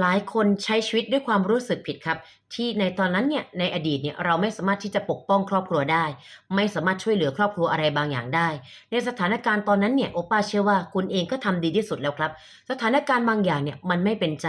หลายคนใช้ชีวิตด้วยความรู้สึกผิดครับ ที่ในตอนนั้นเนี่ยในอดีตเนี่ยเราไม่สามารถที่จะปกป้องครอบครัวได้ ไม่สามารถช่วยเหลือครอบครัวอะไรบางอย่างได้ ในสถานการณ์ตอนนั้นเนี่ยโอป้าเชื่อว่าคุณเองก็ทำดีที่สุดแล้วครับ สถานการณ์บางอย่างเนี่ยมันไม่เป็นใจ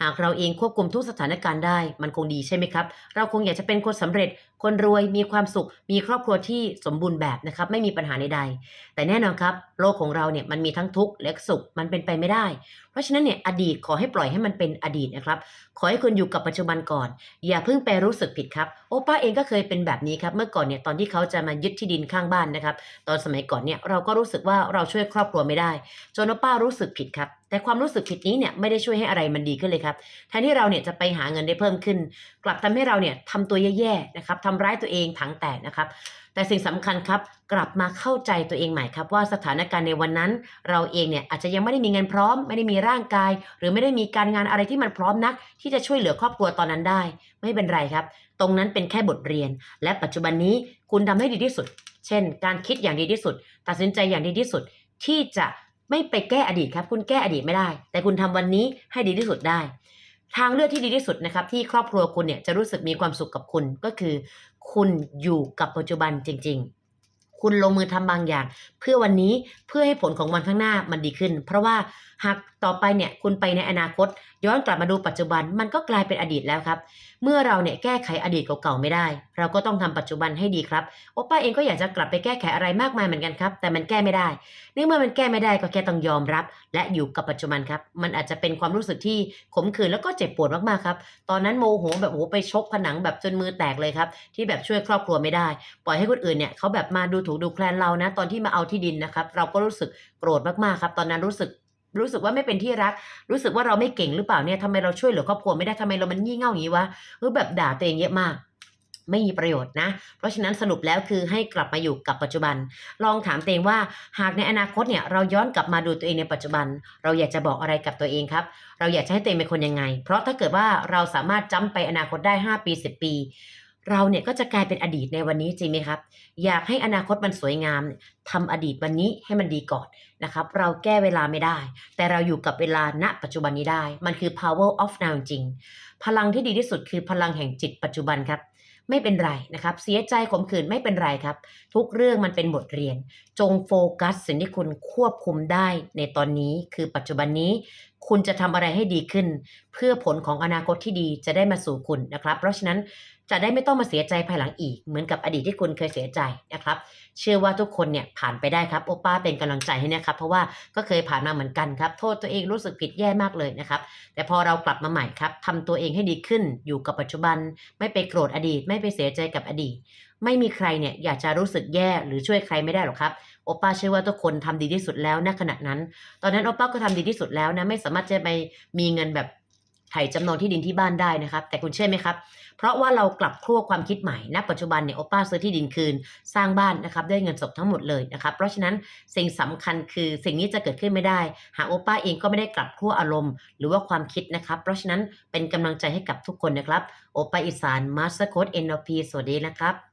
หากเราเองควบคุมทุกสถานการณ์ได้ มันคงดีใช่ไหมครับ เราคงอยากจะเป็นคนสำเร็จ คนรวยมีความสุข มีครอบครัวที่สมบูรณ์แบบนะครับไม่มีปัญหาใดๆแต่แน่นอนครับ โลกของเราเนี่ยมันมีทั้งทุกข์และสุขมันเป็นไปไม่ได้ เพราะฉะนั้นเนี่ยอดีตขอให้ปล่อยให้มันเป็นอดีตนะครับ ขอให้คุณอยู่กับปัจจุบันก่อน อย่าเพิ่งไปรู้สึกผิดครับ โอป้าเองก็เคยเป็นแบบนี้ครับ เมื่อก่อนเนี่ยตอนที่เขาจะมายึดที่ดินข้างบ้านนะครับ ตอนสมัยก่อนเนี่ยเราก็รู้สึกว่าเราช่วยครอบครัวไม่ได้ จนโอป้ารู้สึกผิดครับแต่ความรู้สึกผิดนี้เนี่ยไม่ได้ช่วยให้อะไรมันดีขึ้นเลยครับแทนที่เราเนี่ยจะไปหาเงินได้เพิ่มขึ้น กลับทำให้เราเนี่ยทำตัวแย่ๆนะครับทำร้ายตัวเองถังแตกนะครับ แต่สิ่งสำคัญครับ กลับมาเข้าใจตัวเองใหม่ครับ ว่าสถานการณ์ในวันนั้น เราเองเนี่ยอาจจะยังไม่ได้มีเงินพร้อม ไม่ได้มีร่างกาย หรือไม่ได้มีการงานอะไรที่มันพร้อมนัก ที่จะช่วยเหลือครอบครัวตอนนั้นได้ ไม่เป็นไรครับ ตรงนั้นเป็นแค่บทเรียน และปัจจุบันนี้คุณทำให้ดีที่สุด เช่น การคิดอย่างดีที่สุด ตัดสินใจอย่างดีที่สุด ที่จะไม่ไปแก้อดีตครับ คุณแก้อดีตไม่ได้ แต่คุณทำวันนี้ให้ดีที่สุดได้ ทางเลือกที่ดีที่สุดนะครับที่ครอบครัวคุณเนี่ยจะรู้สึกมีความสุขกับคุณก็คือ คุณอยู่กับปัจจุบันจริง ๆ คุณลงมือทำบางอย่าง เพื่อวันนี้เพื่อให้ผลของวันข้างหน้ามันดีขึ้น เพราะว่าหากต่อไปเนี่ยคุณไปในอนาคต ย้อนกลับมาดูปัจจุบันมันก็กลายเป็นอดีตแล้วครับ เมื่อเราเนี่ยแก้ไขอดีตเก่าๆไม่ได้ เราก็ต้องทำปัจจุบันให้ดีครับโอป้าเองก็อยากจะกลับไปแก้ไขอะไรมากมายเหมือนกันครับ แต่มันแก้ไม่ได้เนื่องเมื่อมันแก้ไม่ได้ก็แค่ต้องยอมรับ และอยู่กับปัจจุบันครับ มันอาจจะเป็นความรู้สึกที่ขมขื่นแล้วก็เจ็บปวดมากๆครับ ตอนนั้นโมโหแบบโอ้ไปชกผนังแบบจนมือแตกเลยครับที่แบบช่วยครอบครัวไม่ได้ ปล่อยให้คนอื่นเนี่ยเขาแบบมาดูถูกดูแคลนเรานะ ตอนที่มาเอาที่ดินนะครับ เราก็รู้สึกโกรธมากๆครับ ตอนนั้นรู้สึกรู้สึกว่าไม่เป็นที่รัก รู้สึกว่าเราไม่เก่งหรือเปล่าเนี่ยทำไมเราช่วยเหลือครอบครัวไม่ได้ทำไมเรามันงี่เง่าอย่างนี้วะเออแบบด่าตัวเองเยอะมาก ไม่มีประโยชน์นะ เพราะฉะนั้นสรุปแล้วคือให้กลับมาอยู่กับปัจจุบัน ลองถามตัวเองว่าหากในอนาคตเนี่ยเราย้อนกลับมาดูตัวเองในปัจจุบัน เราอยากจะบอกอะไรกับตัวเองครับ เราอยากจะให้ตัวเองเป็นคนยังไง เพราะถ้าเกิดว่าเราสามารถจำไปอนาคตได้ 5 ปี 10 ปี เราเนี่ยก็จะกลายเป็นอดีตในวันนี้จริงไหมครับ อยากให้อนาคตมันสวยงามเนี่ยทำอดีตวันนี้ให้มันดีก่อนนะครับ เราแก้เวลาไม่ได้ แต่เราอยู่กับเวลาณปัจจุบันนี้ได้ มันคือ power of now จริง พลังที่ดีที่สุดคือพลังแห่งจิตปัจจุบันครับ ไม่เป็นไรนะครับ เสียใจขมขื่นไม่เป็นไรครับ ทุกเรื่องมันเป็นบทเรียน จงโฟกัสสิ่งที่คุณควบคุมได้ในตอนนี้คือปัจจุบันนี้คุณจะทำอะไรให้ดีขึ้น เพื่อผลของอนาคตที่ดีจะได้มาสู่คุณนะครับ เพราะฉะนั้นจะได้ไม่ต้องมาเสียใจภายหลังอีก เหมือนกับอดีตที่คุณเคยเสียใจนะครับ เชื่อว่าทุกคนเนี่ยผ่านไปได้ครับโอป้าเป็นกำลังใจให้นะครับ เพราะว่าก็เคยผ่านมาเหมือนกันครับ โทษตัวเองรู้สึกผิดแย่มากเลยนะครับ แต่พอเรากลับมาใหม่ครับทำตัวเองให้ดีขึ้นอยู่กับปัจจุบัน ไม่ไปโกรธอดีต ไม่ไปเสียใจกับอดีต ไม่มีใครเนี่ยอยากจะรู้สึกแย่หรือช่วยใครไม่ได้หรอกครับโอป้าเชื่อว่าทุกคนทำดีที่สุดแล้วณขณะนั้น ตอนนั้นโอป้าก็ทำดีที่สุดแล้วนะไม่สามารถจะไปมีเงินแบบไถ่จำนองที่ดินที่บ้านได้นะครับ แต่คุณเชื่อไหมครับ เพราะว่าเรากลับขั้วความคิดใหม่ณปัจจุบันเนี่ยโอป้าซื้อที่ดินคืนสร้างบ้านนะครับด้วยเงินสดทั้งหมดเลยนะครับ เพราะฉะนั้นสิ่งสำคัญคือสิ่งนี้จะเกิดขึ้นไม่ได้ หากโอป้าเองก็ไม่ได้กลับขั้วอารมณ์ หรือว่าความคิดนะครับ เพราะฉะนั้นเป็นกำลังใจให้กับทุกคนนะครับโอป้าอีสานมาสเตอร์โค้ด NLP สวัสดีนะครับ